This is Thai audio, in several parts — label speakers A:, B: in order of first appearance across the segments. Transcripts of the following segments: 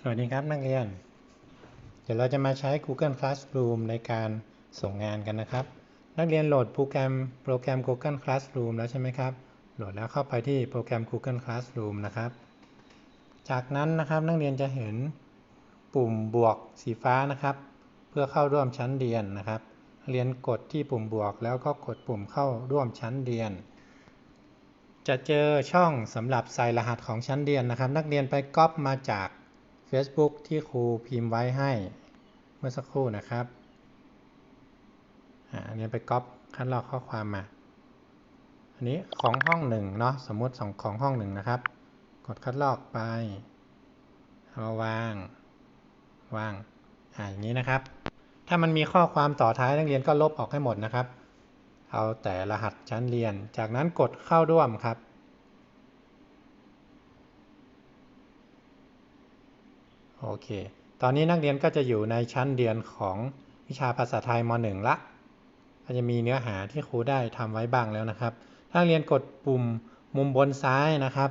A: สวัสดีครับนักเรียน เดี๋ยวเราจะมาใช้ Google Classroom ในการส่งงานกันนะครับ นักเรียนโหลดโปรแกรมโปรแกรม Google Classroom แล้วใช่ไหมครับ โหลดแล้วเข้าไปที่โปรแกรม Google Classroom นะครับ จากนั้นนะครับนักเรียนจะเห็นปุ่มบวกสีฟ้านะครับ เพื่อเข้าร่วมชั้นเรียนนะครับ เรียนกดที่ปุ่มบวกแล้วก็กดปุ่มเข้าร่วมชั้นเรียนจะเจอช่องสำหรับใส่รหัสของชั้นเรียนนะครับ นักเรียนไปก๊อปมาจาก Facebook ที่ครูพิมพ์ไว้ให้เมื่อสักครู่นะครับอันนี้ไปก๊อปคัดลอกข้อความมา อันนี้ของห้องหนึ่งเนาะสมมติสองของห้องหนึ่งนะครับ กดคัดลอกไปเอามาวางวางอ่าอย่างนี้นะครับ ถ้ามันมีข้อความต่อท้ายนักเรียนก็ลบออกให้หมดนะครับ เอาแต่รหัสชั้นเรียน จากนั้นกดเข้าร่วมครับ โอเค ตอนนี้นักเรียนก็จะอยู่ในชั้นเรียนของวิชาภาษาไทยม .1 ละก็จะมีเนื้อหาที่ครูได้ทำไว้บ้างแล้วนะครับนักเรียนกดปุ่มมุมบนซ้ายนะครับ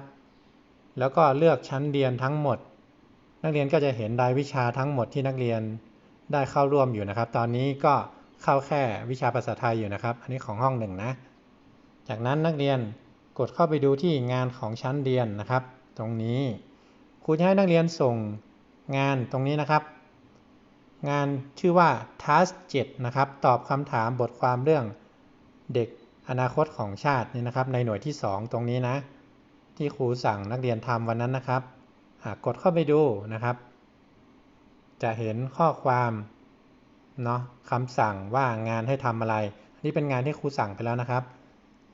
A: แล้วก็เลือกชั้นเรียนทั้งหมด นักเรียนก็จะเห็นรายวิชาทั้งหมดที่นักเรียนได้เข้าร่วมอยู่นะครับ ตอนนี้ก็เข้าแค่วิชาภาษาไทยอยู่นะครับ อันนี้ของห้องหนึ่งนะ จากนั้นนักเรียนกดเข้าไปดูที่งานของชั้นเรียนนะครับ ตรงนี้ครูจะให้นักเรียนส่ง งานตรงนี้นะครับ งานชื่อว่า task 7นะครับ ตอบคำถามบทความเรื่องเด็กอนาคตของชาตินี่นะครับ ในหน่วยที่ 2 ตรงนี้นะ ที่ครูสั่งนักเรียนทำวันนั้นนะครับกดเข้าไปดูนะครับ จะเห็นข้อความเนาะคำสั่งว่างานให้ทำอะไรนนี้เป็นงานที่ครูสั่งไปแล้วนะครับ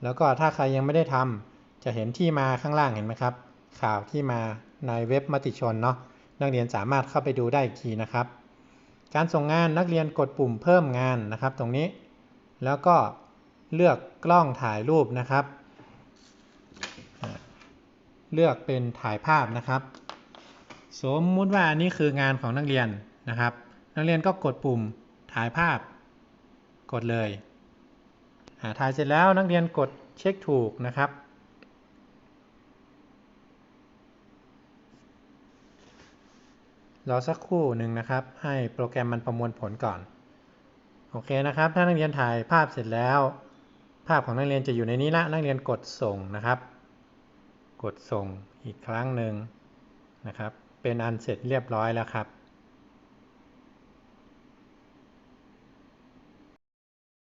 A: แล้วก็ถ้าใครยังไม่ได้ทำจะเห็นที่มาข้างล่างเห็นไหมครับ ข่าวที่มาในเว็บมติชนเนาะ นักเรียนสามารถเข้าไปดูได้อีกทีนะครับ การส่งงานนักเรียนกดปุ่มเพิ่มงานนะครับ ตรงนี้ แล้วก็เลือกกล้องถ่ายรูปนะครับ เลือกเป็นถ่ายภาพนะครับ สมมุติว่าอันนี้คืองานของนักเรียนนะครับ นักเรียนก็กดปุ่มถ่ายภาพ กดเลยถ่ายเสร็จแล้วนักเรียนกดเช็คถูกนะครับ รอสักครู่หนึ่งนะครับ ให้โปรแกรมมันประมวลผลก่อน โอเคนะครับ ถ้านักเรียนถ่ายภาพเสร็จแล้ว ภาพของนักเรียนจะอยู่ในนี้ละ นักเรียนกดส่งนะครับ กดส่งอีกครั้งหนึ่งนะครับ เป็นอันเสร็จเรียบร้อยแล้วครับ